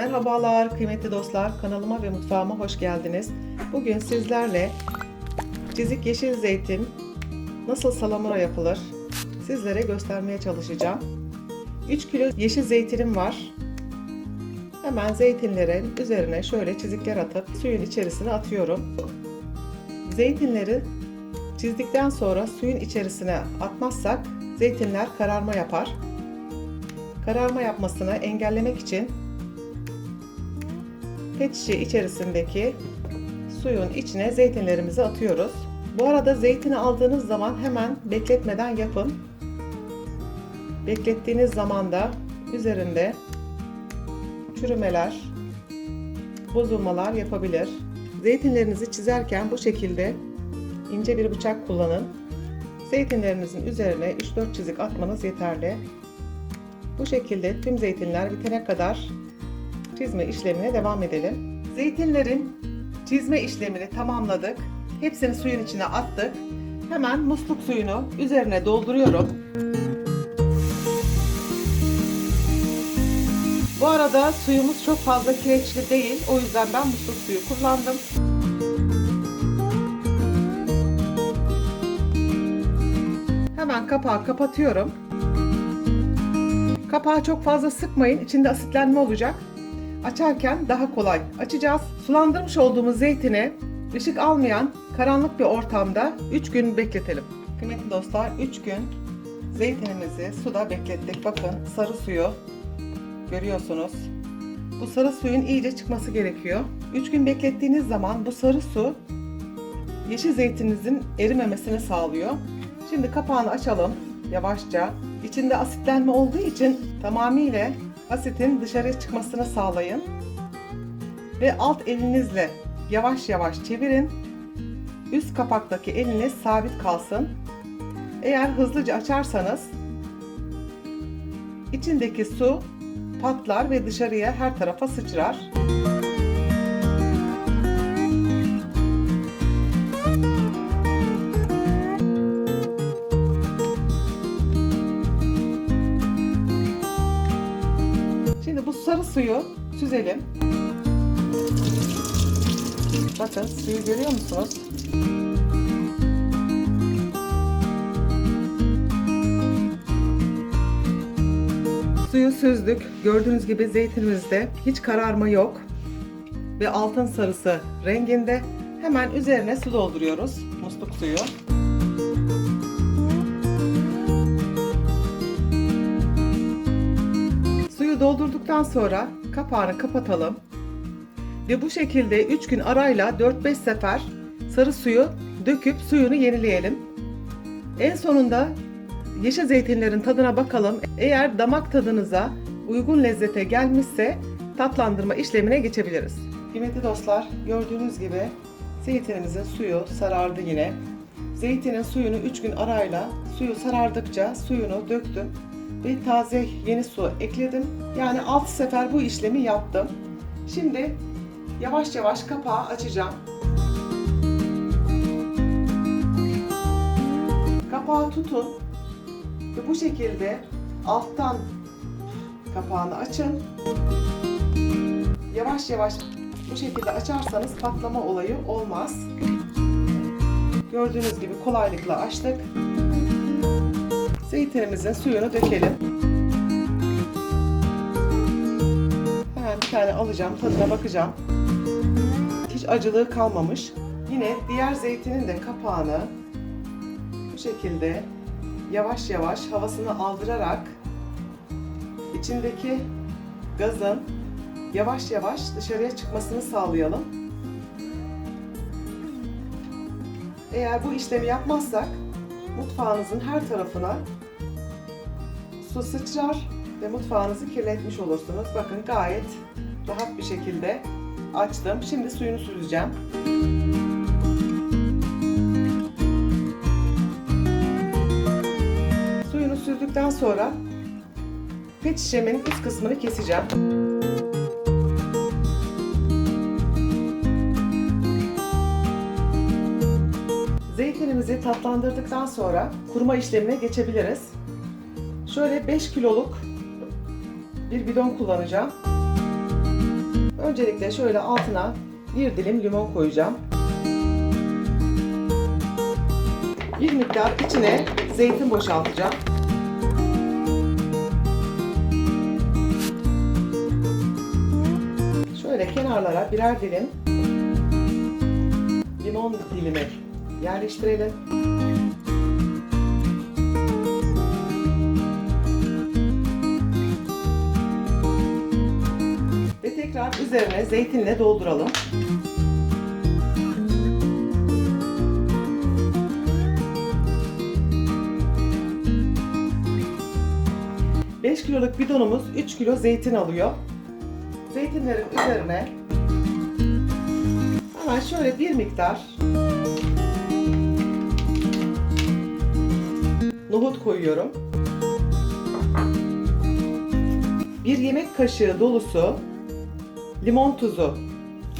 Merhabalar kıymetli dostlar, kanalıma ve mutfağıma hoş geldiniz. Bugün sizlerle çizik yeşil zeytin nasıl salamura yapılır sizlere göstermeye çalışacağım. 3 kilo yeşil zeytinim var. Hemen zeytinlerin üzerine şöyle çizikler atıp suyun içerisine atıyorum. Zeytinleri çizdikten sonra suyun içerisine atmazsak zeytinler kararma yapar. Kararma yapmasını engellemek için pet içerisindeki suyun içine zeytinlerimizi atıyoruz. Bu arada zeytini aldığınız zaman hemen bekletmeden yapın. Beklettiğiniz zaman da üzerinde çürümeler, bozulmalar yapabilir. Zeytinlerinizi çizerken bu şekilde ince bir bıçak kullanın. Zeytinlerinizin üzerine 3-4 çizik atmanız yeterli. Bu şekilde tüm zeytinler bitene kadar çizme işlemine devam edelim. Zeytinlerin çizme işlemini tamamladık. Hepsini suyun içine attık. Hemen musluk suyunu üzerine dolduruyorum. Bu arada suyumuz çok fazla kireçli değil. O yüzden ben musluk suyu kullandım. Hemen kapağı kapatıyorum. Kapağı çok fazla sıkmayın. İçinde asitlenme olacak. Açarken daha kolay açacağız. Sulandırmış olduğumuz zeytini ışık almayan karanlık bir ortamda 3 gün bekletelim. Kıymetli dostlar 3 gün zeytinimizi suda beklettik. Bakın sarı suyu görüyorsunuz. Bu sarı suyun iyice çıkması gerekiyor. 3 gün beklettiğiniz zaman bu sarı su yeşil zeytininizin erimemesini sağlıyor. Şimdi kapağını açalım yavaşça. İçinde asitlenme olduğu için tamamıyla asitin dışarıya çıkmasını sağlayın. Ve alt elinizle yavaş yavaş çevirin. Üst kapaktaki eliniz sabit kalsın. Eğer hızlıca açarsanız içindeki su patlar ve dışarıya her tarafa sıçrar. Suyu süzelim. Bakın suyu görüyor musunuz? Suyu süzdük. Gördüğünüz gibi zeytinimizde hiç kararma yok. Ve altın sarısı renginde. Hemen üzerine su dolduruyoruz. Musluk suyu. Doldurduktan sonra kapağını kapatalım. Ve bu şekilde 3 gün arayla 4-5 sefer sarı suyu döküp suyunu yenileyelim. En sonunda yeşil zeytinlerin tadına bakalım. Eğer damak tadınıza uygun lezzete gelmişse tatlandırma işlemine geçebiliriz. Kıymetli dostlar gördüğünüz gibi zeytinimizin suyu sarardı yine. Zeytinin suyunu 3 gün arayla suyu sarardıkça suyunu döktüm ve taze yeni su ekledim. Yani 6 sefer bu işlemi yaptım. Şimdi yavaş yavaş kapağı açacağım. Kapağı tutun ve bu şekilde alttan kapağını açın. Yavaş yavaş bu şekilde açarsanız patlama olayı olmaz. Gördüğünüz gibi kolaylıkla açtık. Zeytinimizin suyunu dökelim. Hemen bir tane alacağım, tadına bakacağım. Hiç acılığı kalmamış. Yine diğer zeytinin de kapağını bu şekilde yavaş yavaş havasını aldırarak içindeki gazın yavaş yavaş dışarıya çıkmasını sağlayalım. Eğer bu işlemi yapmazsak mutfağınızın her tarafına su sıçrar ve mutfağınızı kirletmiş olursunuz. Bakın gayet rahat bir şekilde açtım. Şimdi suyunu süzeceğim. Suyunu süzdükten sonra pet şişemin üst kısmını keseceğim. Zeytinimizi tatlandırdıktan sonra kuruma işlemine geçebiliriz. Şöyle 5 kiloluk bir bidon kullanacağım. Öncelikle şöyle altına bir dilim limon koyacağım. Bir miktar içine zeytin boşaltacağım. Şöyle kenarlara birer dilim limon dilimi yerleştirelim. Ve tekrar üzerine zeytinle dolduralım. Beş kiloluk bidonumuz 3 kilo zeytin alıyor. Zeytinlerin üzerine hemen şöyle bir miktar nohut koyuyorum. Bir yemek kaşığı dolusu limon tuzu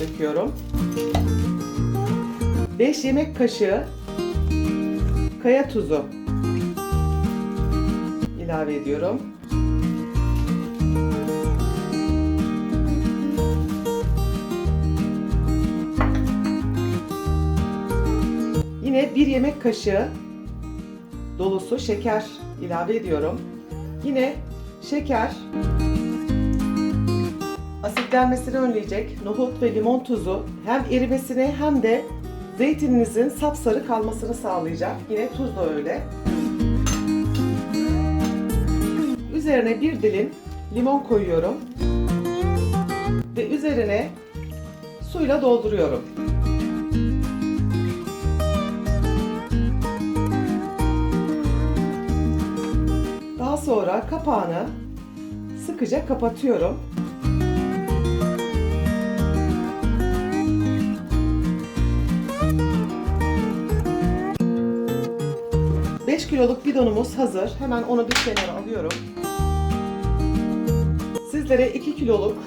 döküyorum. 5 yemek kaşığı kaya tuzu ilave ediyorum. Yine bir yemek kaşığı dolusu şeker ilave ediyorum. Yine şeker asitlenmesini önleyecek nohut ve limon tuzu hem erimesini hem de zeytininizin sapsarı kalmasını sağlayacak. Yine tuz da öyle. Üzerine bir dilim limon koyuyorum. Ve üzerine suyla dolduruyorum. Daha sonra kapağını sıkıca kapatıyorum. Beş kiloluk bidonumuz hazır. Hemen onu bir kenara alıyorum. Sizlere 2 kiloluk,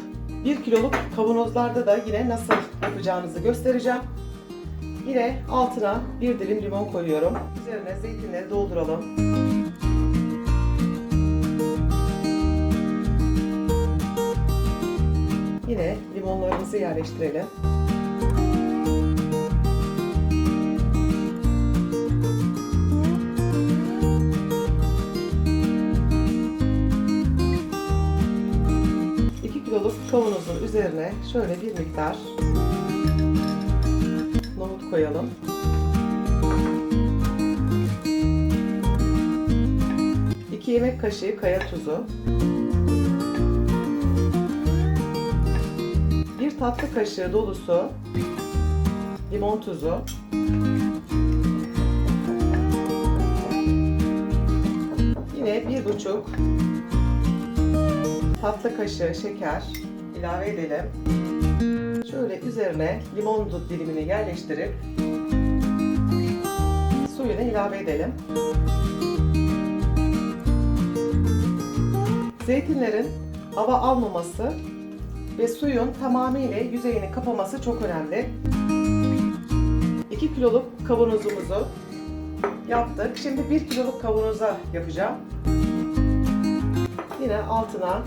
1 kiloluk kavanozlarda da yine nasıl yapacağınızı göstereceğim. Yine altına bir dilim limon koyuyorum. Üzerine zeytinleri dolduralım. Yine limonlarımızı yerleştirelim. Kiloluk kavanozun üzerine şöyle bir miktar nohut koyalım. İki yemek kaşığı kaya tuzu. Bir tatlı kaşığı dolusu limon tuzu. Yine bir buçuk tatlı kaşığı şeker ilave edelim. Şöyle üzerine limon dilimini yerleştirip suyunu ilave edelim. Zeytinlerin hava almaması ve suyun tamamıyla yüzeyini kapaması çok önemli. 2 kiloluk kavanozumuzu yaptık. Şimdi 1 kiloluk kavanoza yapacağım. Yine altına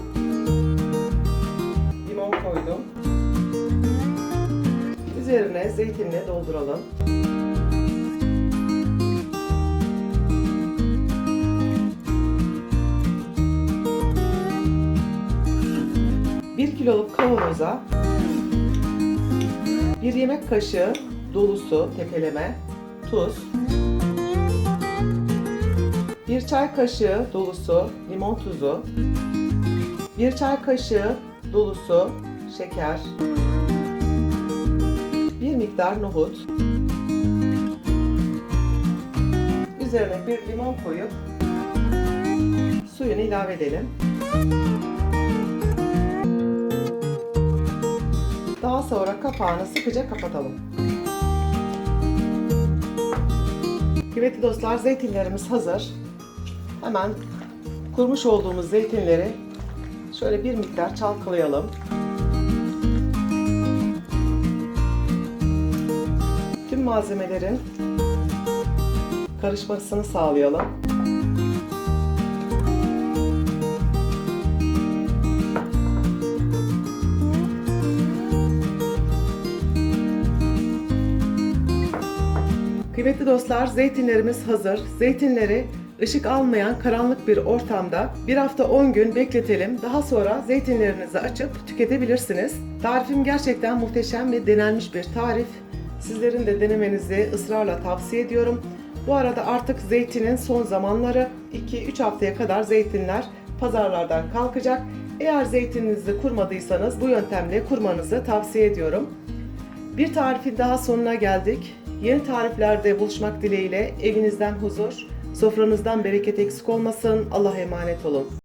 limon koydum. Üzerine zeytinle dolduralım. Bir kiloluk kavanoza bir yemek kaşığı dolusu tepeleme tuz, bir çay kaşığı dolusu limon tuzu, bir çay kaşığı dolusu şeker, bir miktar nohut, üzerine bir limon koyup suyunu ilave edelim. Daha sonra kapağını sıkıca kapatalım. Kıymetli dostlar zeytinlerimiz hazır. Hemen kurmuş olduğumuz zeytinleri şöyle bir miktar çalkalayalım. Tüm malzemelerin karışmasını sağlayalım. Kıymetli dostlar, zeytinlerimiz hazır. Zeytinleri ışık almayan karanlık bir ortamda bir hafta 10 gün bekletelim. Daha sonra zeytinlerinizi açıp tüketebilirsiniz. Tarifim gerçekten muhteşem ve denenmiş bir tarif. Sizlerin de denemenizi ısrarla tavsiye ediyorum. Bu arada artık zeytinin son zamanları 2-3 haftaya kadar zeytinler pazarlardan kalkacak. Eğer zeytininizi kurmadıysanız bu yöntemle kurmanızı tavsiye ediyorum. Bir tarifin daha sonuna geldik. Yeni tariflerde buluşmak dileğiyle evinizden huzur, sofranızdan bereket eksik olmasın. Allah'a emanet olun.